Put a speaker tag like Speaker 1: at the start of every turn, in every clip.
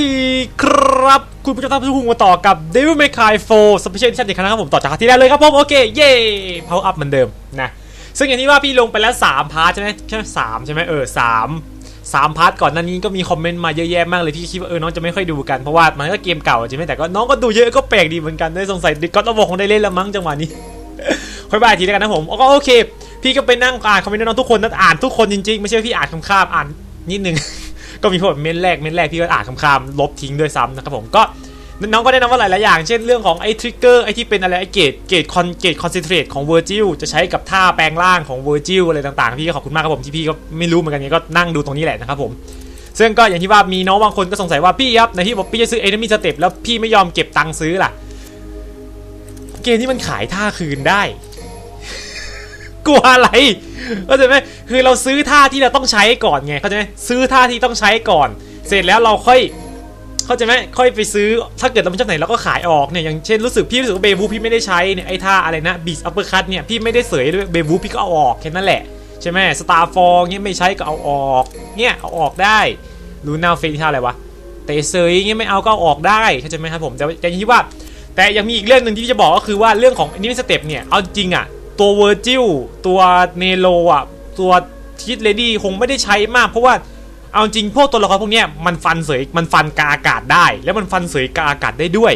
Speaker 1: ดีครับ คุณผู้ชมท่านผู้ชมมาต่อกับ Devil May Cry 4 Special Edition อีกครั้งนะครับผมต่อจากครั้งที่แล้วเลยครับผมโอเคเย่ Power Up เหมือนเดิมนะ ซึ่งอย่างที่ว่าพี่ลงไปแล้ว 3 พาร์ทใช่ไหมใช่ไหมสามใช่ไหมเออสามสามพาร์ทก่อนหน้านี้ก็มีคอมเมนต์มาเยอะแยะมากเลยพี่คิดว่าเออน้องจะไม่ค่อยดูกันเพราะว่ามันก็เกมเก่าใช่ไหมแต่ก็น้องก็ดูเยอะก็แปลกดีเหมือนกันได้สงสัยดิก็ต้องบอกคงได้เล่นละมั้งจังหวะนี้ค่อยบายทีแล้วกันนะผมก็โอเค พี่ก็ไปนั่งอ่านคอมเมนต์น้องทุกคนนะอ่านทุกคนจริงๆไม่ใช่พี่อ่านคำข้ามๆอ่านนิดนึง ก็มีพวกเม้นแรกเม้นแรกพี่ก็อ่านคำข้ามๆลบทิ้งด้วยซ้ำนะครับผมก็น้องก็ได้นำว่าหลายๆอย่าง เช่นเรื่องของไอ้ทริกเกอร์ไอ้ที่เป็นอะไรไอ้เกตเกตคอนเกตคอนเซนเทรตของเวอร์จิลจะใช้กับท่าแปลงร่างของเวอร์จิลอะไรต่างๆ พี่ก็ขอบคุณมากครับผมที่พี่ก็ไม่รู้เหมือนกันไงก็นั่งดูตรงนี้แหละนะครับผมซึ่งก็อย่างที่ว่ามีน้องบางคนก็สงสัยว่าพี่ครับในที่บอกพี่จะซื้อเอเนมีสเต็ปแล้วพี่ไม่ยอมเก็บตังค์ซื้อล่ะ เกมที่มันขายท่าคืนได้ กลัวอะไรเข้าใจไหมคือเราซื้อท่าที่เราต้องใช้ก่อนไงเข้าใจไหมซื้อท่าที่ต้องใช้ก่อน เสร็จแล้วเราค่อยเข้าใจไหมค่อยไปซื้อถ้าเกิดเราไม่ชอบไหนเราก็ขายออกเนี่ยอย่างเช่นรู้สึกพี่รู้สึกว่าเบวูพี่ไม่ได้ใช้เนี่ยไอ้ท่าอะไรนะบีสอัปเปอร์คัตเนี่ยพี่ไม่ได้เสยด้วยเบวูพี่ก็เอาออกแค่นั้นแหละใช่ไหมสตาร์ฟอร์เนี่ยไม่ใช้ก็เอาออกเนี่ยเอาออกได้รู้นาเฟนท่าอะไรวะเตะเซยเงี้ยไม่เอาก็เอาออกได้เข้าใจไหมครับผมแต่อย่างที่ว่าแต่ยังมีอีกเรื่องหนึ่งที่จะบอกก็คือว่าเรื่องของอันนี้สเต็ปเนี่ยเอาจริงอะ ตัวเวอร์จิลตัวเนโลอะตัวทิสเลดี้คงไม่ได้ใช้มาก เพราะว่าเอาจริงพวกตัวละครพวกเนี้ยมันฟันเสยมันฟันกาอากาศได้ แล้วมันฟันเสยกาอากาศได้ด้วย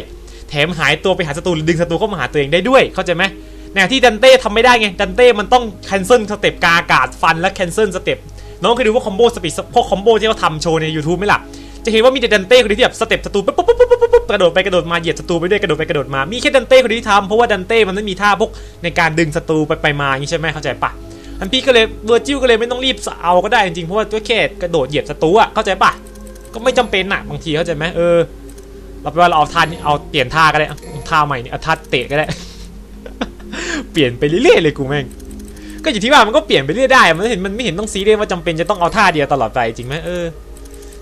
Speaker 1: แถมหายตัวไปหาศัตรูหรือดึงศัตรูเข้ามาหาตัวเองได้ด้วยเข้าใจไหมในขณะที่ดันเต้ทำไม่ได้ไงดันเต้มันต้องแคนเซิลสเต็ปกาอากาศฟันและแคนเซิลสเต็ปน้องเคยดูพวกคอมโบสปีดพวกคอมโบที่เขาทำโชว์ใน YouTube ไหมล่ะ จะเห็นว่ามีแต่ดันเต้คนเดียวที่แบบสเต็ปศัตรูปุ๊บปุ๊บปุ๊บปุ๊บปุ๊บกระโดดไปกระโดดมาเหยียบศัตรูไปด้วยกระโดดไปกระโดดมา มีแค่ดันเต้คนเดียวที่ทำเพราะว่าดันเต้มันไม่มีท่าพวกในการดึงศัตรูไปไปมาอย่างนี้ใช่ไหมเข้าใจปะอันพี่ก็เลยเวอร์จิลก็เลยไม่ต้องรีบเอาก็ได้จริงๆเพราะว่าตัวแค่กระโดดเหยียบศัตรูอะเข้าใจปะก็ไม่จำเป็นอะบางทีเข้าใจไหมเออเราไปว่าเราเอาท่านี้เอาเปลี่ยนท่าก็ได้ท่าใหม่เนี่ยท่าเตะก็ได้ เปลี่ยนไปเรื่อยๆเลยกูแม่งก็อยู่ที่ว่ามันก็เปลี่ยนไปเรื่อยได้ มันไม่เห็นมันไม่เห็นต้องซีเรียสว่าจำเป็นจะต้องเอาท่าเดียวตลอดไปจริงไหมเออ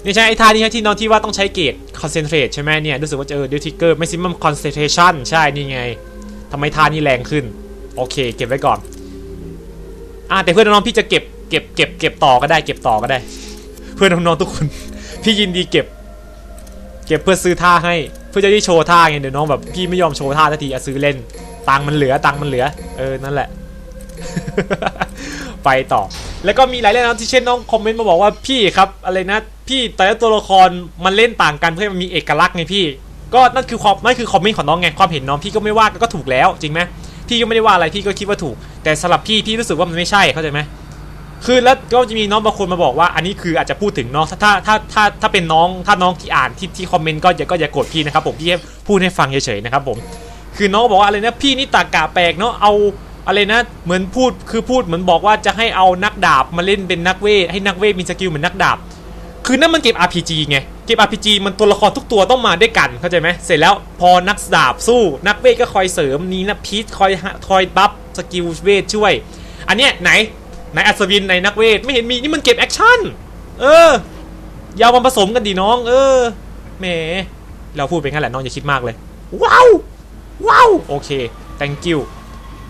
Speaker 1: นี่ใช่ไอ้ท่านี้ที่น้องที่ว่าต้องใช้เกจคอนเซนเทรตใช่ไหมเนี่ยรู้สึกว่าจะเออดิวทิกเกอร์ไม่ซิมัมคอนเซนเทรชันใช่นี่ไงทำไมท่านี้แรงขึ้น โอเค เก็บไว้ก่อนอ่าแต่เพื่อนน้องพี่จะเก็บเก็บเก็บเก็บต่อก็ได้เก็บต่อก็ได้ เพื่อนน้องๆทุกคน พี่ยินดีเก็บ เก็บเพื่อซื้อท่าให้ เพื่อจะได้โชว์ท่าไงเดี๋ยวน้องแบบพี่ไม่ยอมโชว์ท่าทันทีอะซื้อเล่นตังมันเหลือตังมันเหลือ เออนั่นแหละ ไปต่อ แล้วก็มีหลายเรื่องนะที่เช่นน้องคอมเมนต์มาบอกว่าพี่ครับอะไรนะพี่แต่ละตัวละครมันเล่นต่างกันเพื่อมันมีเอกลักษณ์ไงพี่ ก็นั่นคือความนั่นคือคอมเมนต์ของน้องไงความเห็นน้องพี่ก็ไม่ว่าก็ถูกแล้วจริงไหมพี่ก็ไม่ได้ว่าอะไรพี่ก็คิดว่าถูก แต่สำหรับพี่พี่รู้สึกว่ามันไม่ใช่เข้าใจไหมคือแล้วก็จะมีน้องบางคนมาบอกว่าอันนี้คืออาจจะพูดถึงน้องถ้าถ้าถ้าถ้าถ้าเป็นน้องถ้าน้องที่อ่านที่ที่คอมเมนต์ก็อย่าก็อย่าโกรธพี่นะครับผมพี่แค่พูดให้ฟังเฉยๆนะครับผมคือน้องบอกว่าอะไรนะพี่นี่ตากาแปลกเนาะเอา อะไรนะเหมือนพูดคือพูดเหมือนบอกว่าจะให้เอานักดาบมาเล่นเป็นนักเวทให้นักเวทมีสกิลเหมือนนักดาบ คือนั่นมันเกม RPG ไงเกม RPG มันตัวละครทุกตัวต้องมาด้วยกันเข้าใจไหมเสร็จแล้วพอนักดาบสู้นักเวทก็คอยเสริมนี่นะพีทคอยคอยบัฟสกิลเวทช่วย อันเนี้ยไหนไหนอัศวินในนักเวทไม่เห็นมีนี่มันเกมแอคชั่นเออยาวมาผสมกันดีน้อง เออแหมเราพูดไปงั้นแหละน้องอย่าคิดมากเลย ว้าวว้าวโอเค thank you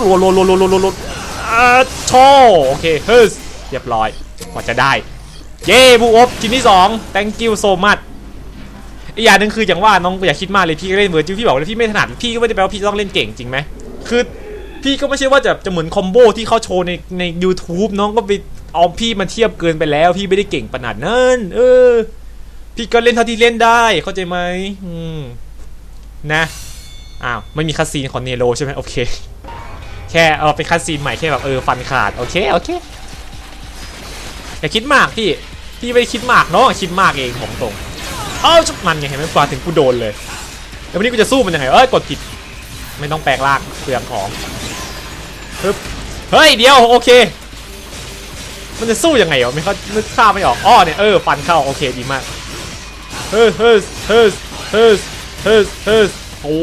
Speaker 1: รัวรัวรัวรัวรัวรัวโชโอเคเฮ้ยเรียบร้อยกว่าจะได้ เย้บูอบชิ้นที่สอง thank you so much อีกอย่างหนึ่งคืออย่างว่าน้องอย่าคิดมากเลยพี่ก็เล่นเวอร์จิวพี่บอกเลยพี่ไม่ถนัดพี่ก็ไม่ได้แปลว่าพี่ต้องเล่นเก่งจริงไหมคือพี่ก็ไม่ใช่ว่าจะจะเหมือนคอมโบที่เขาโชว์ในใน u t u b e น้องก็ไปเอาพี่มาเทียบเกินไปแล้ว พี่ไม่ได้เก่งขนาดนั้นเออ พี่ก็เล่นเท่าที่เล่นได้เข้าใจไหมอืมนะ อ้าว ไม่มีคัสซีนของเนโรใช่ไหมโอเค แค่เอาเป็นคัสซีนใหม่แค่แบบเออฟันขาด โอเค โอเค อย่าคิดมากพี่ พี่ไม่คิดมากเนาะคิดมากเองผมตรง เอ้าชุบมันไงเห็นไหมกว่าถึงกูโดนเลย แล้ววันนี้กูจะสู้มันยังไง เอ้ย กดผิด ไม่ต้องแปลงร่างเปลืองของปึ๊บเฮ้ย เดียว โอเค มันจะสู้ยังไงวะไม่เขานึกข้าไม่ออก อ้อเนี่ย เออ ฟันเข้า โอเค ดีมาก เฮ้ยเฮ้ยเฮ้ยเฮ้ยเฮ้ยเฮ้ย โอ้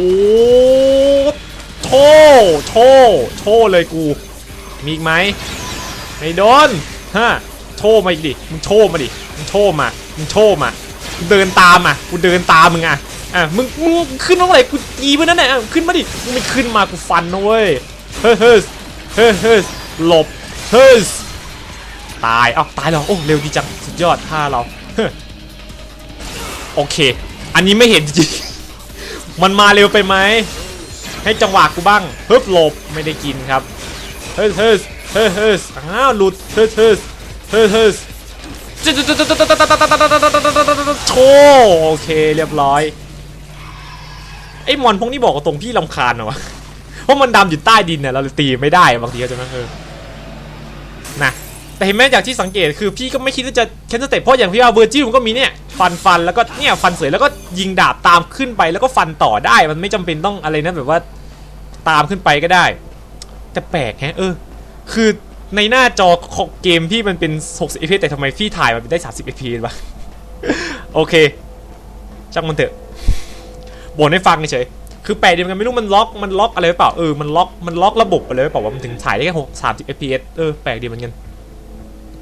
Speaker 1: โชว์โชว์โชว์เลยกู มีอีกไหมไม่โดนฮะโชว์มาอีกดิ มึงโชว์มาดิ มึงโชว์มา มึงโชว์มากูเดินตามอะ กูเดินตามมึงอะ อะ มึง มึงขึ้นมาเมื่อไหร่กูกีไปนั่นแหละขึ้นมาดิ มึงไม่ขึ้นมากูฟันนะเว้ย เฮ้ยเฮ้ยเฮ้ยเฮ้ยหลบ เฮ้ย ตาย เอ้าตายแล้ว โอ้ เร็วดีจัง สุดยอดท่าเรา โอเค อันนี้ไม่เห็นจริง มันมาเร็วไปไหม ให้จังหวะกูบ้างฮ้ยหลบไม่ได้กินครับ เฮ้ยเฮ้ยเฮ้ยเฮ้ยอ้าวหลุดเฮ้ยเฮ้ยเฮ้ยเฮ้ยโชว์โอเคเรียบร้อย ไอ้มอนพวกนี้บอกตรงพี่ลำคาญเหรอวะเพราะมันดำอยู่ใต้ดินเนี่ยเราเลยตีไม่ได้บางทีเขาจะไหมเออนะแต่เห็นไหมจากที่สังเกตคือพี่ก็ไม่คิดว่าจะแคนเซอร์เตปเพราะอย่างพี่ว่าเวอร์จิลมันก็มีเนี่ยฟันฟันแล้วก็เนี่ยฟันเสยแล้วก็ ยิงดาบตามขึ้นไปแล้วก็ฟันต่อได้ มันไม่จำเป็นต้องอะไรนะแบบว่าตามขึ้นไปก็ได้ แต่แปลกแฮะเออ คือในหน้าจอของเกมพี่มันเป็น 60 fps แต่ทำไมพี่ถ่ายมันได้ 30 fps วะโอเคช่างมันเถอะบ่นให้ฟังเฉยคือแปลกดีเหมือนกันไม่รู้มันล็อกมันล็อกอะไรหรือเปล่าเออมันล็อกมันล็อกระบบอะไรหรือเปล่าว่ามันถึงถ่ายได้แค่6 30 fps เออแปลกดีเหมือนกัน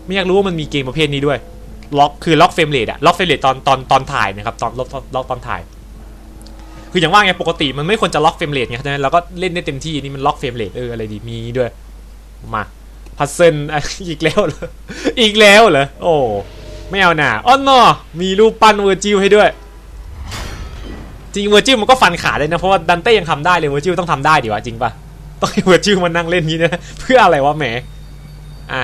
Speaker 1: ไม่อยากรู้ว่ามันมีเกมประเภทนี้ด้วย ล็อกคือล็อกเฟรมเรทอะล็อกเฟรมเรทตอนตอนตอนถ่ายนะครับตอนล็อกล็อกตอนถ่าย คืออย่างว่าไงปกติมันไม่ควรจะล็อกเฟรมเรทไงฉะนั้นเราก็เล่นได้เต็มที่นี่มันล็อกเฟรมเรทเอออะไรดีมีด้วยมาพัซเซิลอีกแล้วเหรออีกแล้วเหรอโอ้ไม่เอาหน่าอ้อนนอมีรูปปั้นเวอร์จิลให้ด้วย จริงเวอร์จิลมันก็ฟันขาเลยนะเพราะว่าดันเต้ยังทำได้เลยเวอร์จิลต้องทำได้ดิวะจริงปะต้องให้เวอร์จิลมานั่งเล่นนี้นะเพื่ออะไรวะแหมอะ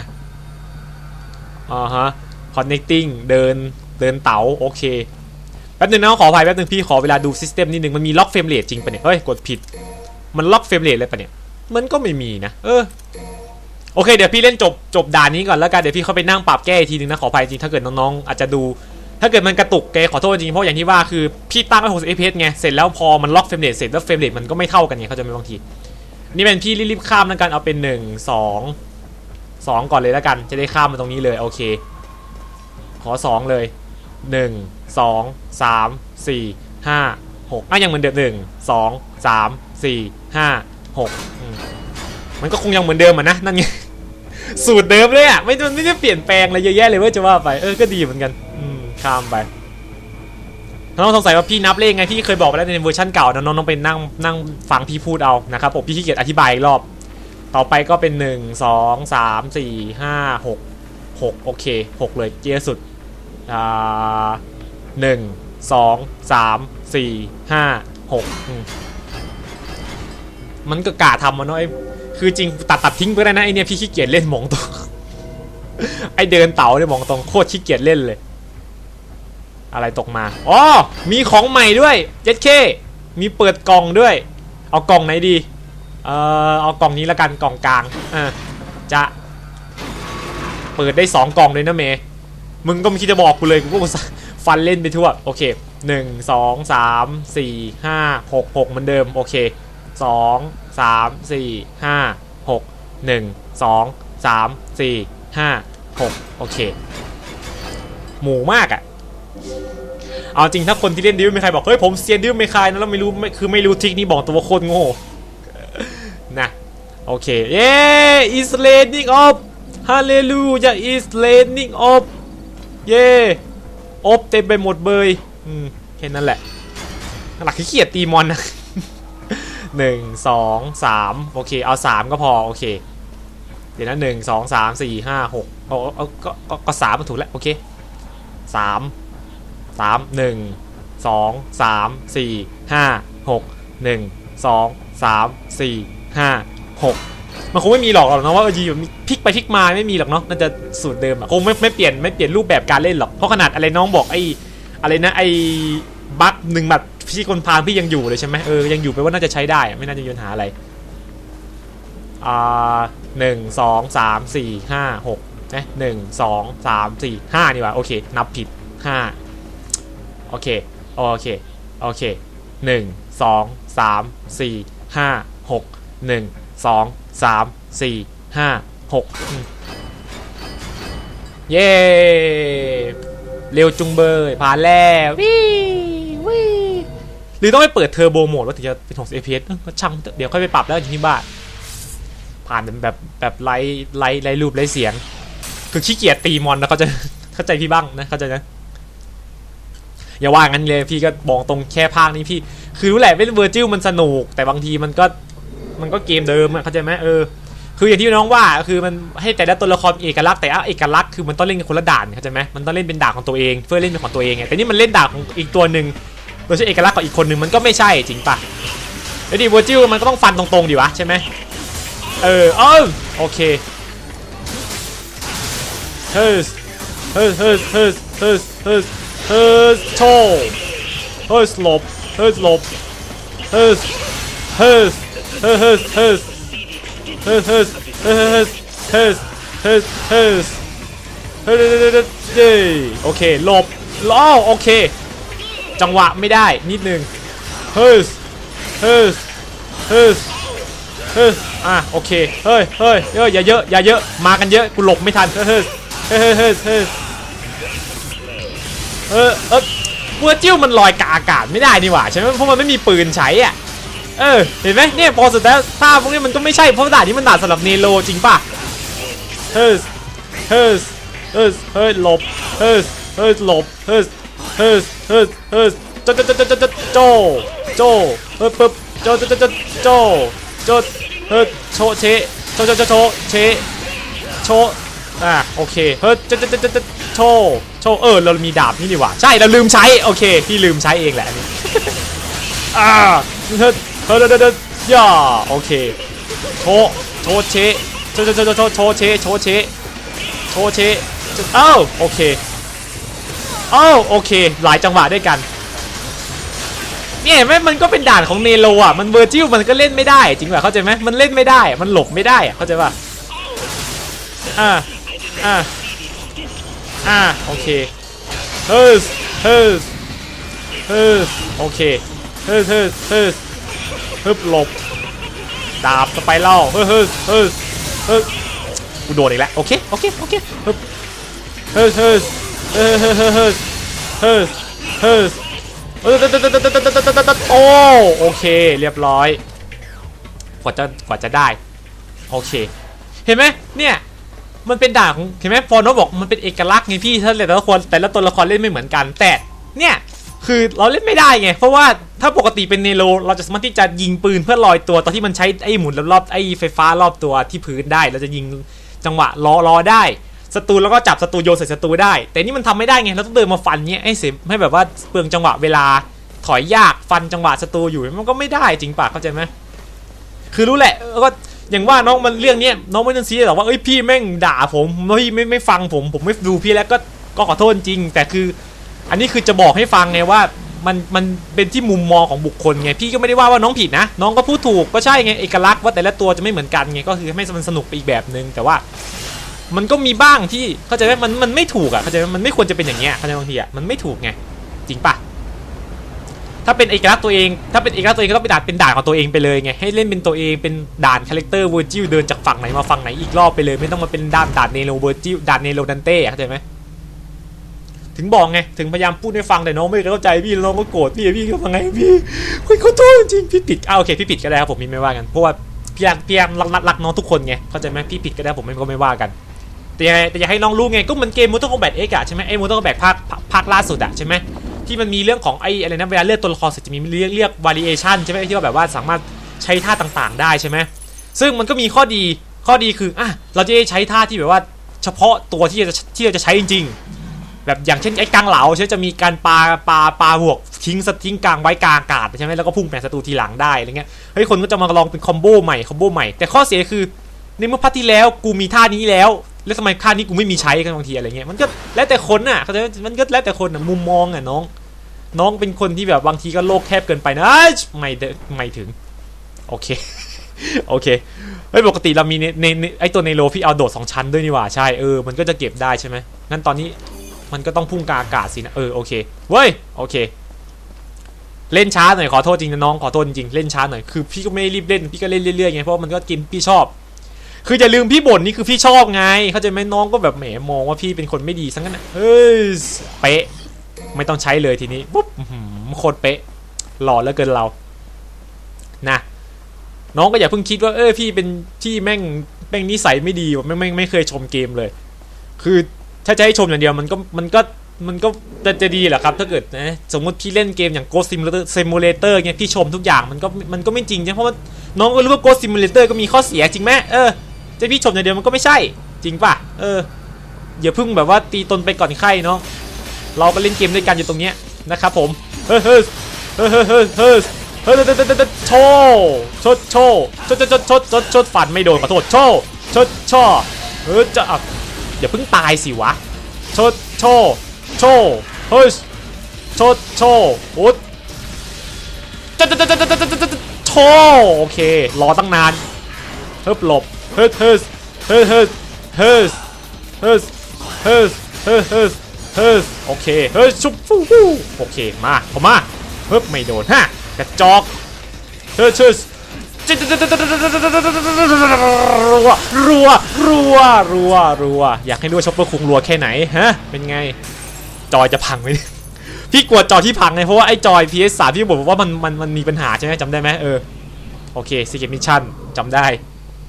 Speaker 1: อ่าฮะ connecting เดินเดินเต๋าโอเคแป๊บนึงนะขออภัยแป๊บนึงพี่ขอเวลาดูซิสเต็มนิดนึงมันมีล็อกเฟรมเรทจริงปะเนี่ยเฮ้ยกดผิดมันล็อกเฟรมเรทเลยปะเนี่ยมันก็ไม่มีนะเออโอเคเดี๋ยวพี่เล่นจบจบด่านนี้ก่อนแล้วกันเดี๋ยวพี่เข้าไปนั่งปรับแก้อีกทีนึงนะขออภัยจริงถ้าเกิดน้องๆอาจจะดู ถ้าเกิดมันกระตุกแกขอโทษจริงเพราะอย่างที่ว่าคือพี่ตั้งไว้60 fps ไงเสร็จแล้วพอมันล็อกเฟรมเรทเสร็จแล้วเฟรมเรทมันก็ไม่เท่ากันไงเขาจะไม่บางทีนี่เป็นพี่รีบๆข้ามแล้วกันเอาเป็น 1 2 2 ก่อนเลยแล้วกันจะได้ข้ามมาตรงนี้เลยโอเค ขอ 2 เลย 1 2 3 4 5 6อะยังเหมือนเดิม 1 2 3 4 5 6อืมมันก็คงยังเหมือนเดิมอะนะ นั่นไง สูตรเดิมเลยอะ ไม่มันไม่ได้เปลี่ยนแปลงอะไรเยอะแยะเลยเว่าจะว่าไป เออ ก็ดีเหมือนกัน อืม ข้ามไปน้องสงสัยว่าพี่นับเลขไงพี่เคยบอกไปแล้วในเวอร์ชันเก่านะน้องต้องไปนั่งนั่งฟังพี่พูดเอานะครับผมพี่ขี้เกียจอธิบายอีกรอบ ต่อไปก็เป็น 1 2 3 4 5 6 6 โอเค 6 เลยเจียสุด อ่าหนึ่งสองสามสี่ห้าหกมันก็กะทำมาเนาะไอ้คือจริงตัดตัดทิ้งไปได้นะไอเนี่ยพี่ขี้เกียจเล่นมองตรงไอเดินเต่าเนี่ยมองตรงโคตรขี้เกียจเล่นเลย อะไรตกมาอ๋อมีของใหม่ด้วยเจ็ดเคมีเปิดกล่องด้วย เอากล่องไหนดี เอ่อเอากล่องนี้ละกันกล่องกลางอ่าจะเปิดได้สองกล่องเลยนะเมย์ มึงก็ไม่คิดจะบอกกูเลยกูก็ฟันเล่นไปทั่วโอเคหนึ่งสองสามสี่ห้าหกหกเหมือนเดิมโอเคสองสามสี่ห้าหกหนึ่งสองสามสี่ห้าหกโอเค หมูมากอะ่ะเอาจริงถ้าคนที่เล่นดิวไม่ใครบอกเฮ้ยผมเซียนดิวไม่ใครนะแล้วไม่รู้คือไม่รู้ทิกนี้บอกตัวโคตรโง่นะโอเคเย้ is raining off ฮาเลลูยา is raining off เย้อบเต็มไปหมดเบยอืมแค่นั้นแหละ หลักขี้เกียจตีมอนนะหนึ่งสองสามโอเค เอาสามก็พอ โอเค เดี๋ยวนะหนึ่งสองสามสี่ห้าหกเอาเอาก็ก็ก็สามมาถูกแล้ว โอเคสามสามหนึ่งสองสามสี่ห้าหกหนึ่งสองสามสี่ห้าหก มันคงไม่มีหรอกหรอกนะว่าเออยีแบบมีพลิกไปพลิกมาไม่มีหรอกเนาะน่าจะสูตรเดิมอะคงไม่ไม่เปลี่ยนไม่เปลี่ยนรูปแบบการเล่นหรอกเพราะขนาดอะไรน้องบอกไอ้อะไรนะไอ้บั๊กหนึ่งแบบพี่คนพานพี่ยังอยู่เลยใช่ไหมเออยังอยู่ไปว่าน่าจะใช้ได้ ไม่น่าจะมีปัญหาอะไรอ่าหนึ่งสองสามสี่ห้าหกนะหนึ่งสองสามสี่ห้านี่ว่าโอเค นับผิดห้าโอเคโอเคโอเคหนึ่งสองสามสี่ห้าหกหนึ่งสอง สามสี่ห้าหกอืมเย้เร็วจุงเบยผ่านแล้ววิวิหรือต้องไปเปิดเทอร์โบโหมดว่าถึงจะเป็น60 fps เอ้ยก็ช่างเถอะเดี๋ยวค่อยไปปรับแล้วอยู่ที่บ้านผ่านเป็นแบบแบบไลท์ไลท์ไลท์รูปไลท์เสียง คือขี้เกียจตีมอนนะเขาใจะเข้าใจพี่บ้างนะเข้าใจนะอย่าว่างั้นเลยพี่ก็บอกตรงแค่ภาคนี้พี่ คือรู้แหละเป็นเวอร์จิลมันสนุก แต่บางทีมันก็ มันก็เกมเดิมอะเข้าใจไหมเออคืออย่างที่น้องว่าคือมันให้แต่ละตัวละครเอกลักษณ์แต่ว่าเอกลักษณ์คือมันต้องเล่นกันคนละด่านเข้าใจไหมมันต้องเล่นเป็นด่านของตัวเองเพื่อเล่นเป็นของตัวเองไงแต่นี่มันเล่นด่านของอีกตัวหนึ่งโดยใช้เอกลักษณ์ของอีกคนหนึ่งมันก็ไม่ใช่จริงปะแล้วดิวอร์จิลมันก็ต้องฟันตรงๆดิวะใช่ไหมเออเออโอเคเฮ้ยเฮ้ยเฮ้ยเฮ้ยเฮ้ยเฮ้ยเฮ้ยโชว์เฮ้ยหลบเฮ้ยหลบเฮ้ยเฮ้ย เฮ้ยเฮ้ยเฮ้ยเฮ้ยเฮ้ยเฮ้ยเฮ้ยเฮ้ยเฮ้ยเฮ้ยเฮ้ยโอเคหลบล้อโอเค จังหวะไม่ได้นิดนึงเฮ้ยเฮ้ยเฮ้ยเฮ้ยอะโอเคเฮ้ยเฮ้ยเฮ้ยอย่าเยอะอย่าเยอะมากันเยอะกูหลบไม่ทันเฮ้ยเฮ้ยเฮ้ยเฮ้ยเออเออเวอร์จิ้วมันลอยกาอากาศไม่ได้นี่หว่าใช่ไหมเพราะมันไม่มีปืนใช้อะ เออเห็นไหมเนี่ยพอสุดแล้วท่าพวกนี้มันก็ไม่ใช่เพราะด่านนี้มันด่านสำหรับเนโรจริงป่ะเฮ้ยเฮ้ยเฮ้ยเฮ้ยหลบเฮ้ยเฮ้ยหลบเฮ้ยเฮ้ยเฮ้ยเฮ้ยโจโจโจโจโจโจโจเฮ้ยปึ๊บโจโจโจโจโจโจเฮ้ยโชเชโชโชโชโชเชโชอะโอเคเฮ้ยโจโจโจโจโจโชโชเออเรามีดาบนี่นี่หว่าใช่เราลืมใช้โอเคพี่ลืมใช้เองแหละอันนี้อ่าเฮ้ย เฮ้ยเฮ้ยเฮ้ยย่าโอเคโชโชเชโชโชโชโชโชเชโชเชโชเชเอ้าโอเคเอ้าโอเค หลายจังหวะด้วยกันเนี่ยเห็นไหมมันก็เป็นด่านของเนโรอะมันเวอร์จิลมันก็เล่นไม่ได้ จริงป่ะเข้าใจไหมมันเล่นไม่ได้ มันหลบไม่ได้อะเข้าใจป่ะอ่าอ่าอ่าโอเคเฮ้ยเฮ้ยเฮ้ยโอเคเฮ้ยเฮ้ยเฮ้ย ฮึบหลบ ดาบสไปเล่าเฮ้ยเฮ้ยเฮ้ยเฮ้ยกูโดนอีกแล้ว โอเค โอเค โอเคฮึบเฮ้ยเฮ้ยเฮ้ยเฮ้ยเฮ้ยเฮ้ยเฮ้ยโอ้โอเค เรียบร้อย กว่าจะ กว่าจะได้ โอเค เห็นไหมเนี่ยมันเป็นด่านงเห็นไหมฟอนโนบอกมันเป็นเอกลักษณ์ไงพี่ถ้าแต่ละคนแต่ละตัวละครเล่นไม่เหมือนกัน แต่เนี่ย คือเราเล่นไม่ได้ไง เพราะว่า ถ้าปกติเป็นเนโรเราจะสามารถที่จะยิงปืนเพื่อลอยตัวตอนที่มันใช้ไอ้หมุนรอบๆไอ้ไฟฟ้ารอบตัวที่พื้นได้ เราจะยิงจังหวะล้อล้อได้ศัตรูแล้วก็จับศัตรูโยนใส่ศัตรูได้ แต่นี่มันทำไม่ได้ไงเราต้องเดินมาฟันเงี้ยไอ้เสียให้แบบว่าเปลืองจังหวะเวลาถอยยากฟันจังหวะศัตรูอยู่มันก็ไม่ได้จริงปะเข้าใจไหมคือรู้แหละแล้วก็อย่างว่าน้องมันเรื่องเนี้ยน้องไม่ต้องซีหรอกว่าเอ้ยพี่แม่งด่าผมพี่ไม่ไม่ฟังผมผมไม่ดูพี่แล้วก็ก็ขอโทษจริง แต่คือ อันนี้คือจะบอกให้ฟังไงว่า มันมันเป็นที่มุมมองของบุคคลไงพี่ก็ไม่ได้ว่าว่าน้องผิดนะ น้องก็พูดถูกก็ใช่ไงเอกลักษณ์ว่าแต่ละตัวจะไม่เหมือนกันไงก็คือให้มันสนุกไปอีกแบบนึงแต่ว่ามันก็มีบ้างที่เข้าใจไหมมันมันไม่ถูกอะเข้าใจไหมมันไม่ควรจะเป็นอย่างเงี้ยเข้าใจบางทีอะมันไม่ถูกไงจริงปะถ้าเป็นเอกลักษณ์ตัวเอง ถ้าเป็นเอกลักษณ์ตัวเองก็ต้องไปด่านเป็นด่านของตัวเองไปเลยไงให้เล่นเป็นตัวเองเป็นด่านคาแรคเตอร์เวอร์จิลเดินจากฝั่งไหนมาฝั่งไหนอีกรอบไปเลย ไม่ต้องมาเป็นด่านด่านเนโรเวอร์จิลด่านเนโรดันเต้เข้าใจไหม ถึงบอกไง ถึงพยายามพูดให้ฟังแต่น้องไม่เข้าใจพี่แล้วน้องก็โกรธพี่พี่ก็ฟังไงพี่คุยขอโทษจริงพี่ผิดอ่าโอเคพี่ผิดก็ได้ครับผมพี่ไม่ว่ากันเพราะว่าพี่รักพี่รักรักรักน้องทุกคนไงเข้าใจไหมพี่ผิดก็ได้ผมไม่ก็ไม่ว่ากัน แต่ยังไงแต่อยากให้น้องรู้ไงก็เหมือนเกมมู t ต r คอมแบทเอ็กอะใช่ไหมไอ้มู t ต r คอมแบทภาคภาคล่าสุดอะใช่ไหมที่มันมีเรื่องของไอ้อะไรนะเวลาเลือกตัวละครเสร็จจะมีเรียกเรียก variation ใช่ไหมที่ว่าแบบว่าสามารถใช้ท่าต่างๆ ได้ใช่ไหมซึ่งมันก็มีข้อดีข้อดีคืออะเราจะได้ใช้ท่าที่แบบว่าเฉพาะตัวที่จะที่เราจะใช้จริง แบบอย่างเช่นไอ้กลางเหลาใช่จะมีการปาปาปาบวกทิ้งสทิ้งกลางไว้กลางอากาศใช่ไหมแล้วก็พุ่งแปะศัตรูทีหลังได้อะไรเงี้ยเฮ้ยคนก็จะมาลองเป็นคอมโบใหม่คอมโบใหม่แต่ข้อเสียคือในเมื่อพัทที่แล้วกูมีท่านี้แล้ว แล้วทำไมท่านี้กูไม่มีใช้กันบางทีอะไรเงี้ยมันก็แล้วแต่คนน่ะเขาจไหมมันก็แล้วแต่คนน่ะมุมมองอะน้อง น้องเป็นคนที่แบบบางทีก็โลกแคบเกินไปนะไม่เดไม่ถึงโอเคโอเคเฮ้ยปกติเรามีในในในไอตัวในโลพี่เอาโดดสองชั้นด้วยนี่หว่าใช่เออมันก็จะเก็บได้ใช่ไหมงั้นตอนนี้ มันก็ต้องพุ่งกาอากาศสินะ เออโอเค เว้ยโอเค เล่นช้าหน่อยขอโทษจริงนะน้องขอโทษจริงเล่นช้าหน่อยคือพี่ก็ไม่รีบเล่นพี่ก็เล่นเรื่อยๆไงเพราะมันก็กินพี่ชอบ คืออย่าลืมพี่บ่นนี่คือพี่ชอบไง เข้าใจไหมน้องก็แบบแหมมองว่าพี่เป็นคนไม่ดีซะงั้นเฮ้ยเป๊ะไม่ต้องใช้เลยทีนี้ปุ๊บโคตรเป๊ะหล่อเหลือเกินเรานะน้องก็อย่าเพิ่งคิดว่าเออพี่เป็นที่แม่งแม่งนิสัยไม่ดีว่ะแม่งแม่งไม่เคยชมเกมเลย คือ ถ้าจะให้ชมอย่างเดียวมันก็มันก็มันก็จะจะดีเหรอครับถ้าเกิดนะสมมติพี่เล่นเกมอย่าง Ghost Simulator เนี่ยพี่ชมทุกอย่างมันก็มันก็ไม่จริงใช่เพราะว่าน้องก็รู้ว่า Ghost Simulator ก็มีข้อเสียจริงไหมเออจะพี่ชมอย่างเดียวมันก็ไม่ใช่จริงป่ะเอออย่าเพิ่งแบบว่าตีตนไปก่อนใครเนาะเราไปเล่นเกมด้วยกันอยู่ตรงเนี้ยนะครับผมเฮ้ยเฮ้ยเฮ้ยเฮ้ยเฮ้ยเฮ้ยเฮ้ยโชว์ชดโชว์ชดชดชดชดชดฝันไม่โดนขอโทษโชว์ชเฮ้ยเออจะ อย่าเพิ่งตายสิวะชดโชโชเฮ้ยชดโชว์โอ๊ตจะจะจะจะจะจะจะจโชโอเค รอตั้งนานเฮ้ยหลบเฮ้ยเฮ้ยเฮ้ยเฮ้ยเฮ้ยเฮ้ยเฮ้ยเฮ้ยเฮ้ยเฮ้ยโอเคเฮ้ยชุบฟูฟูโอเคมาเข้ามาเฮ้ยไม่โดนฮะกระจอกเฮ้ยเฮ้ ยรัวรัวรัวรัวรัวอยากให้รู้ว่าช็อปเปอร์คุงรัวแค่ไหนฮะเป็นไง จอยจะพังไหมเนี่ยพี่กลัวจอที่พังไงเพราะว่าไอ้จอย PS3 พี่บอกว่ามันมันมันมีปัญหาใช่ไหมจำได้ไหมเออโอเคซีเกตมิชชั่นจำได้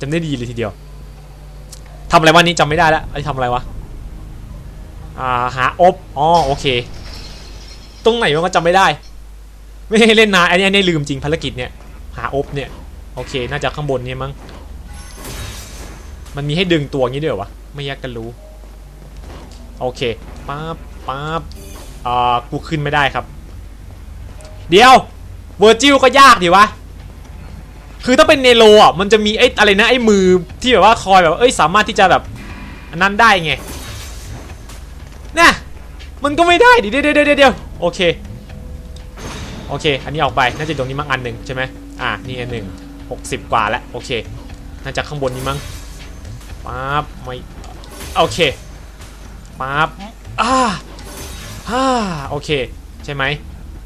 Speaker 1: จำได้ดีเลยทีเดียวทำอะไรวันนี้จำไม่ได้แล้วไอ้ทำอะไรวะอ่าหาอบอ๋อโอเค ตรงไหนวะก็จำไม่ได้ ไม่ให้เล่นนานอันนี้อันนี้ลืมจริงภารกิจเนี่ยหาอบเนี่ย โอเค น่าจะข้างบนนี่มั้ง มันมีให้ดึงตัวงี้ด้วยวะ ไม่อยากกันรู้ โอเคปั๊บปั๊บอ่า กูขึ้นไม่ได้ครับ เดี๋ยว เวอร์จิลก็ยากดิวะ คือถ้าเป็นเนโรอะ มันจะมีไอ้อะไรนะไอ้มือที่แบบว่าคอยแบบเอ้ยสามารถที่จะแบบอันนั้นได้ไงเนี่ยมันก็ไม่ได้ดิเดียวเดี๋ยวเดี๋ยวเดี๋ยวโอเค โอเค อันนี้ออกไป น่าจะตรงนี้มั้งอันหนึ่งใช่ไหมอะ นี่อันหนึ่ง หกสิบกว่าแล้วโอเค น่าจะข้างบนนี้มั้งปั๊บไม่โอเคปั๊บอ่าฮ่าโอเค ใช่ไหม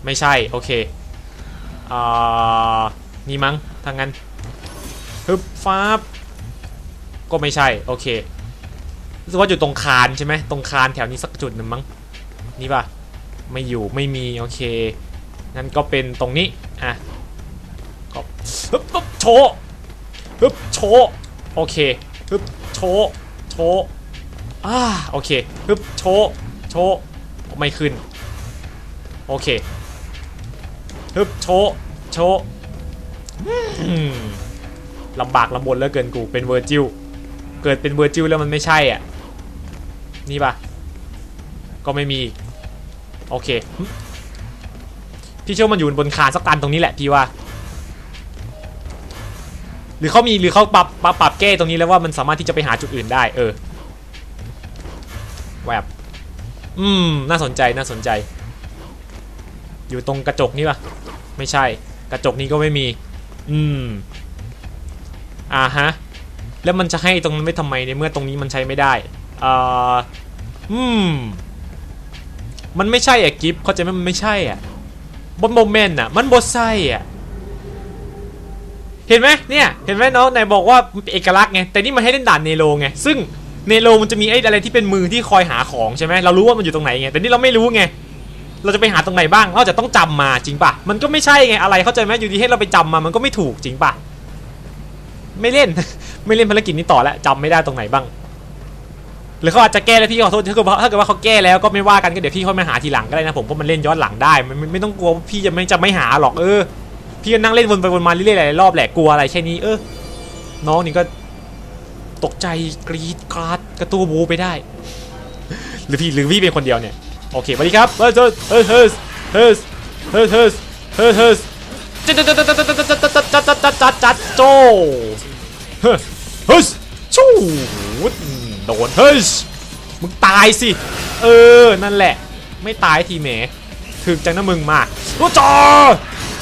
Speaker 1: ไม่ใช่โอเคอ่านี่มั้งทางนั้นฮึบฟ้าบก็ไม่ใช่โอเครู้สึกว่าอยู่ตรงคานใช่ไหมตรงคานแถวนี้สักจุดหนึ่งมั้งนี่ป่ะไม่อยู่ไม่มีโอเคงั้นก็เป็นตรงนี้อะ ก็ฮึบฮึบโชว์ฮึบโชว์โอเคฮึบโชว์โชว์อ่าโอเคฮึบโชว์โชว์ไม่ขึ้น โอเคฮึบโชว์โชว์ลำบากลำบนเหลือเกินกูเป็นเวอร์จิลเกิดเป็นเวอร์จิลแล้วมันไม่ใช่อะ นี่ปะก็ไม่มี โอเค พี่เชื่อมันอยู่บนคานสักตันตรงนี้แหละพี่ว่า หรือเขามีหรือเขาปรับปรับปรับแก้ตรงนี้แล้วว่ามันสามารถที่จะไปหาจุดอื่นได้ เออแวบอืมน่าสนใจน่าสนใจ อยู่ตรงกระจกนี่ปะไม่ใช่ กระจกนี้ก็ไม่มี อืมอ่าฮะแล้วมันจะให้ตรงนั้นไม่ทำไมในเมื่อตรงนี้มันใช้ไม่ได้อ่าอืมมันไม่ใช่อะกิฟเขาใจไมมันไม่ใช่อะบนโมเมนต์อะมันบดไส้อะ เห็นไหมเนี่ยเห็นไหมน้องไหนบอกว่าเอกลักษณ์ไงแต่นี่มันให้เล่นด่านเนโรไงซึ่งเนโรมันจะมีไอ้อะไรที่เป็นมือที่คอยหาของใช่ไหมเรารู้ว่ามันอยู่ตรงไหนไงแต่นี่เราไม่รู้ไงเราจะไปหาตรงไหนบ้างเราจะต้องจำมาจริงปะมันก็ไม่ใช่ไงอะไรเข้าใจไหมอยู่ดีให้เราไปจำมามันก็ไม่ถูกจริงปะไม่เล่นไม่เล่นภารกิจนี้ต่อแล้วจำไม่ได้ตรงไหนบ้าง หรือเขาอาจจะแก้แล้วพี่ขอโทษถ้าเกิดว่าถ้าเกิดว่าเขาแก้แล้วก็ไม่ว่ากันก็เดี๋ยวพี่ค่อยมาหาทีหลังก็ได้นะผมเพราะมันเล่นย้อนหลังได้ไม่ไม่ไม่ต้องกลัวว่าพี่จะไม่จะไม่หาหรอกเออ พี่นั่งเล่นวนไปวนมาเรื่อยๆหลายรอบแหละกลัวอะไรแค่นี้เออน้องนี่ก็ตกใจกรีดกราดกระตูบูไปได้ หรือพี่หรือพี่เป็นคนเดียวเนี่ยโอเคสวัสดีครับเฮ้ยเฮ้ยเฮ้ยเฮ้ยเฮ้ยเฮ้ยเฮ้ยเฮ้ยเฮ้ยจัดจัดจัดจัดจัดจัดจัดจัดจัดจัดจัดโจเฮ้ยเฮ้ยชูโดนเฮ้ยมึงตายสิเออนั่นแหละ ไม่ตายทีแหมถึกจังนะมึงมากรู้จอ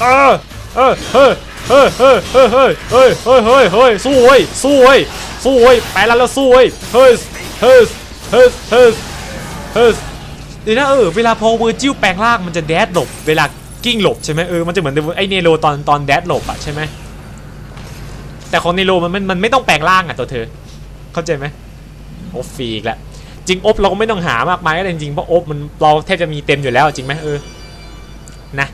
Speaker 1: เออ เฮ้ยเฮ้ยเฮ้ยเฮ้ยเฮ้ยเฮ้ยเฮ้ยเฮ้ยเฮ้ยเฮ้ยสู้เว้ยสู้เว้ยสู้เว้ยไปแล้วแล้วสู้เว้ยเฮ้ยเฮ้ยเฮ้ยเฮ้ยเฮ้ยเดี๋ยวนะเออเวลาพอเวอร์จิลแปลงร่างมันจะแดดหลบเวลากิ้งหลบใช่ไหมเออมันจะเหมือนไอเนโรตอนตอนแดดหลบอะใช่ไหมแต่ของเนโรมันมันมันไม่ต้องแปลงร่างอะตัวเธอ เข้าใจไหมโอบฟรีอีกแล้วจริงอบเราก็ไม่ต้องหามากมายก็ได้จริงเพราะอบมันเราแทบจะมีเต็มอยู่แล้วจริงไหมเออนะ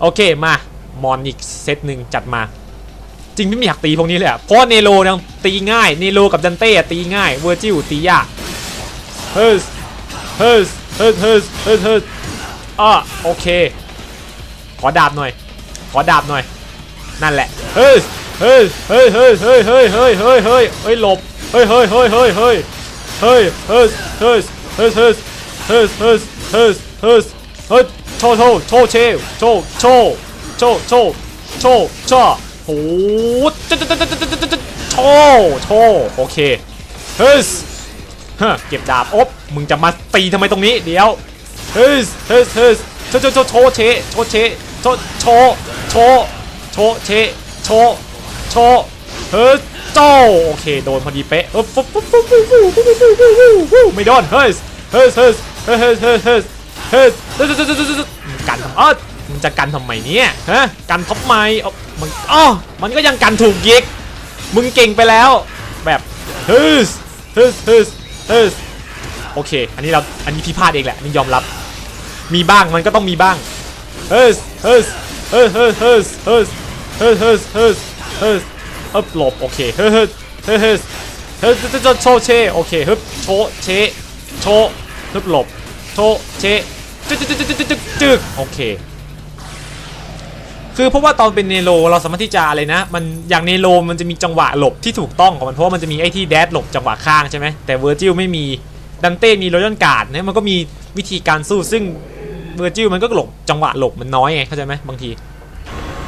Speaker 1: โอเคมา มอนอีกเซตหนึ่งจัดมา จริงพี่ไม่อยากตีพวกนี้เลยอะเพราะเนโรเนี่ยตีง่ายเนโรกับดันเต้ตีง่ายเวอร์จิลตียากเฮ้ยเฮ้ยเฮ้ยเฮ้ยเฮ้ยเฮ้ยอะโอเค ขอดาบหน่อย ขอดาบหน่อย นั่นแหละเฮ้ยเฮ้ยเฮ้ยเฮ้ยเฮ้ยเฮ้ยเฮ้ยเฮ้ยเฮ้ยเฮ้ยหลบ เฮ้ยเฮ้ยเฮ้ยเฮ้ยเฮ้ยเฮ้ยเฮ้ยเฮ้ยเฮ้ยเฮ้ยเฮ้ยเฮ้ยเฮ้ยเฮ้ยเฮ้ยโชว์โชว์โชว์เชลโชว์โชว์ ชว์โชว์โชว์โชว์โอ้โหโชว์โชว์โอเคเฮ้ยฮะเก็บดาบอบมึงจะมาตีทำไมตรงนี้เดี๋ยวเฮ้ยเฮ้ยเฮ้ยโชว์โชว์โชว์โชว์เชโชว์เชโชว์โชว์โชว์โชว์เชโชว์โชว์เฮ้ยโจโอเคโดนพอดีเป๊ะเออปุ๊บปุ๊บปุ๊บปุ๊บปุ๊บปุ๊บปุ๊บปุ๊บปุ๊บไม่โดนเฮ้ยเฮ้ยเฮ้ยเฮ้ยเฮ้ยเฮ้ยเฮ้ยเฮ้ยเฮ้ยเฮ้ยเฮ้ยเฮ้ยเฮ้ยมึงกันทำเออ มึงจะกันทำไมเนี่ยฮะกันทำไมเอ้ามันอ๋อมันก็ยังกันถูกยิกมึงเก่งไปแล้ว แบบเฮ้ยเฮ้ยเฮ้ยเฮ้ยโอเค อันนี้เราอันนี้พี่พลาดเองแหละนนี่ยอมรับ มีบ้างมันก็ต้องมีบ้างเฮ้ยเฮ้ยเฮ้ยเฮ้ยเฮ้ยเฮ้ยเฮ้ยเฮ้ยเฮ้ยเฮ้ยเฮ้ยหลบโอเคเฮ้ยเฮ้ยเฮ้ยเฮ้ยเฮ้ยจะจะโชเชโอเคฮึบโชเชโชฮึบหลบโชเชจึกจึ๊กจึ๊กจึ๊กจึ๊กจึ๊กโอเค คือเพราะว่าตอนเป็นเนโรเราสามารถที่จะอะไรนะ มันอย่างเนโรมันจะมีจังหวะหลบที่ถูกต้องของมันเพราะว่ามันจะมีไอ้ที่แดดหลบจังหวะข้างใช่ไหมแต่เวอร์จิลไม่มีดันเต้มีโรยันการ์ดเนี่ยมันก็มีวิธีการสู้ซึ่งเวอร์จิลมันก็หลบจังหวะหลบมันน้อยไงเข้าใจไหมบางที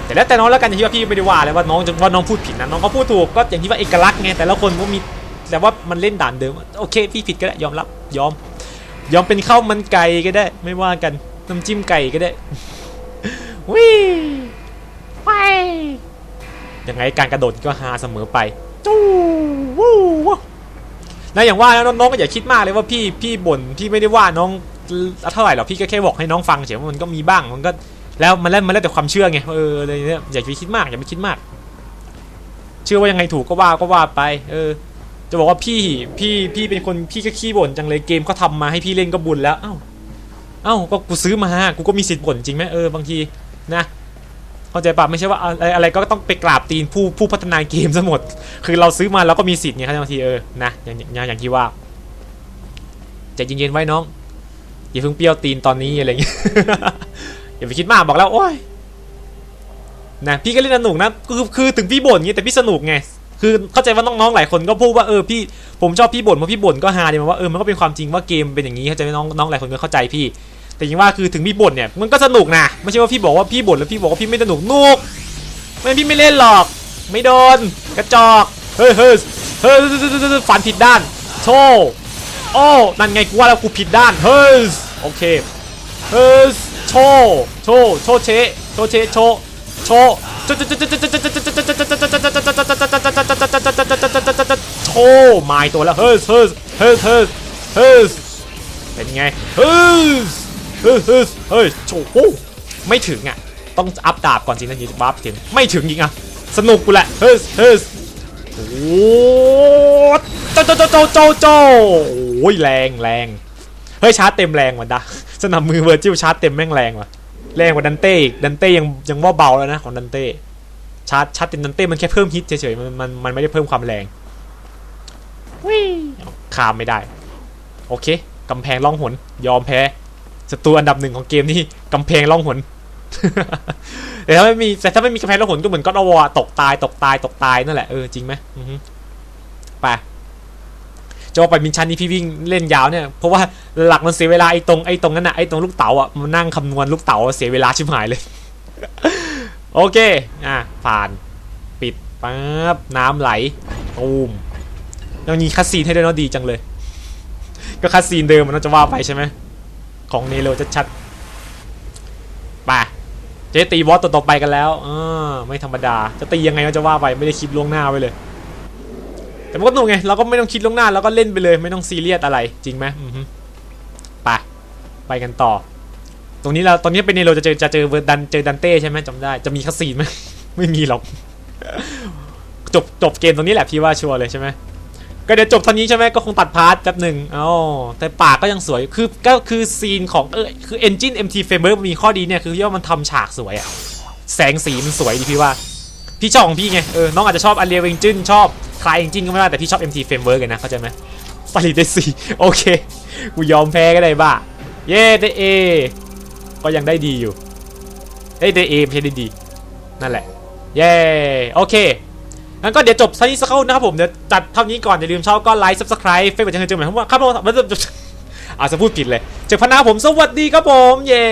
Speaker 1: แต่แล้วแต่น้องแล้วกันอย่างที่ว่าพี่ไม่ได้ว่าเลยว่าน้องว่าน้องพูดผิดนะน้องก็พูดถูกก็อย่างที่ว่าเอกลักษณ์ไงแต่ละคนก็มีแต่ว่ามันเล่นด่านเดิมโอเค พี่ผิดก็ได้ยอมรับยอม ยอมเป็นข้าวมันไก่ก็ได้ ไม่ว่ากันน้ำจิ้มไก่ก็ได้วิ ไปยังไงการกระโดดก็ฮาเสมอไปจู้วู้วู้แล้วอย่างว่าแล้วน้องๆก็อย่าคิดมากเลยว่าพี่พี่บ่นพี่ไม่ได้ว่าน้องเท่าไหร่หรอกพี่ก็แค่บอกให้น้องฟังเฉยว่ามันก็มีบ้างมันก็แล้วมันแล้วมันแล้วแต่ความเชื่อไงเอออะไรเนี่ยอย่าไปคิดมากอย่าไปคิดมาก เชื่อว่ายังไงถูกก็ว่าก็ว่าไป เออ จะบอกว่าพี่พี่พี่เป็นคนพี่ก็ขี้บ่นจังเลยเกมเขาทำมาให้พี่เล่นก็บุญแล้วเอ้าเอ้าก็กูซื้อมากูก็มีสิทธิ์บ่นจริงไหมเออบางทีนะ เข้าใจปะไม่ใช่ว่าอะไรอะไรก็ต้องไปกราบตีนผู้ผู้พัฒนาเกมซะหมด คือเราซื้อมาเราก็มีสิทธิ์ไงครับบางทีเออนะอย่างอย่างอย่างที่ว่าใจเย็นๆไว้น้องอย่าเพิ่งเปรี้ยวตีนตอนนี้อะไรอย่างเงี้ยอย่าไปคิดมากบอกแล้วโอ้ยนะพี่ก็เล่นสนุกนะคือคือถึงพี่บ่นงี้แต่พี่สนุกไงคือเข้าใจว่าน้องๆหลายคนก็พูดว่าเออพี่ผมชอบพี่บ่นเพราะพี่บ่นก็ฮาดีมาว่าเออมันก็เป็นความจริงว่าเกมเป็นอย่างนี้เข้าใจไหมน้องน้องหลายคนก็เข้าใจพี่ แต่ยังว่าคือถึงพี่บ่นเนี่ยมันก็สนุกนะไม่ใช่ว่าพี่บอกว่าพี่บ่นแล้วพี่บอกว่าพี่ไม่สนุกนุกไม่พี่ไม่เล่นหรอก ไม่โดน กระจอกเฮ้ยเฮ้ยเฮ้ยฝันผิดด้านโชว์โอ้นั่นไงกูว่าแล้วกูผิดด้านเฮ้ยโอเคเฮ้ยโชว์โชว์โชว์เชโชว์เชโชว์โชว์โชว์ไม้ตัวแล้วเฮ้ยเฮ้ยเฮ้ยเฮ้ยเฮ้ยเป็นไงเฮ้ย เฮ้ยเฮ้ยโชว์ไม่ถึงอะ ต้องอัพดาบก่อนจริงนะยิงบัฟถึง ไม่ถึงจริงอะ สนุกกูแหละเฮ้ยเฮ้ยโอ้โจโจโจโจโจโจโอ้ยแรงแรงเฮ้ยชาร์จเต็มแรงว่ะดะสนับมือเวอร์จิลชาร์จเต็มแม่งแรงว่ะแรงกว่าดันเต้อีกดันเต้ยังยังว่าเบาแล้วนะของดันเต้ชาร์จชาร์จเต็มดันเต้มันแค่เพิ่มฮิตเฉยๆมันมันมันไม่ได้เพิ่มความแรงวิ่งคามไม่ได้ โอเคกำแพงล่องหนยอมแพ้ ศัตรูอันดับหนึ่งของเกมนี่กำแพงล่องหนแต่ถ้าไม่มีแต่ถ้าไม่มีกำแพงล่องหนก็เหมือนก็อดอวอตกตายตกตายตกตายนั่นแหละเออจริงไหมไปจะว่าไปมินชันนี่พี่วิ่งเล่นยาวเนี่ยเพราะว่าหลักมันเสียเวลาไอ้ตรงไอ้ตรงนั้นน่ะไอ้ตรงลูกเต๋าอะมันนั่งคำนวณลูกเต๋าเสียเวลาชิบหายเลย โอเคอะผ่านปิดปั๊บน้ำไหลตูมยังมีคัสซีนให้ด้วยเนาะดีจังเลย ก็คัสซีนเดิมมันน่าจะว่าไปใช่ไหม ของเนโรชัดๆไปจะตีบอสตัวต่อไปกันแล้วอ่าไม่ธรรมดา จะตียังไงก็จะว่าไปไม่ได้คิดล่วงหน้าไว้เลย แต่มันก็หนุกไง เราก็ไม่ต้องคิดล่วงหน้าเราก็เล่นไปเลย ไม่ต้องซีเรียสอะไร จริงไหมไป ไปกันต่อ ตรงนี้เราตอนนี้เป็นเนโรจะเจอจะเจอเวอร์ดันเจอดันเต้ใช่ไหมจำได้ จะมีคัสซีนไหมไม่มีหรอก จบจบเกมตรงนี้แหละพี่ว่าชัวร์เลยใช่ไหม ก็เดี๋ยวจบเท่านี้ใช่ไหมก็คงตัดพาร์ทแป๊บหนึ่งอ๋อแต่ปากก็ยังสวยคือก็คือซีนของเออคือ Engine MT Framework มีข้อดีเนี่ยคือที่ว่ามันทำฉากสวยอะแสงสีมันสวยดีพี่ว่า พี่ชอบของพี่ไงเออน้องอาจจะชอบ Unreal Engine ชอบคลาย Engine ก็ไม่ได้แต่พี่ชอบ MT Framework เลยนะเข้าใจไหมผลิตได้สี่โอเคกูยอมแพ้ก็ได้บ้าเย้ได้ A ก็ยังได้ดีอยู่เอ้ยได้ A ไม่ใช่ได้ดีนั่นแหละเย้โอเค งั้นก็เดี๋ยวจบเท่านี้สักครู่นะครับผมเดี๋ยวจัดเท่านี้ก่อนอย่าลืมชอบก็ไลค์ subscribe เฟซบุ๊กจะเจอเหมือนครับว่าครับผมอาจจะพูดผิดเลยเจอพันหนาผมสวัสดีครับผมเย้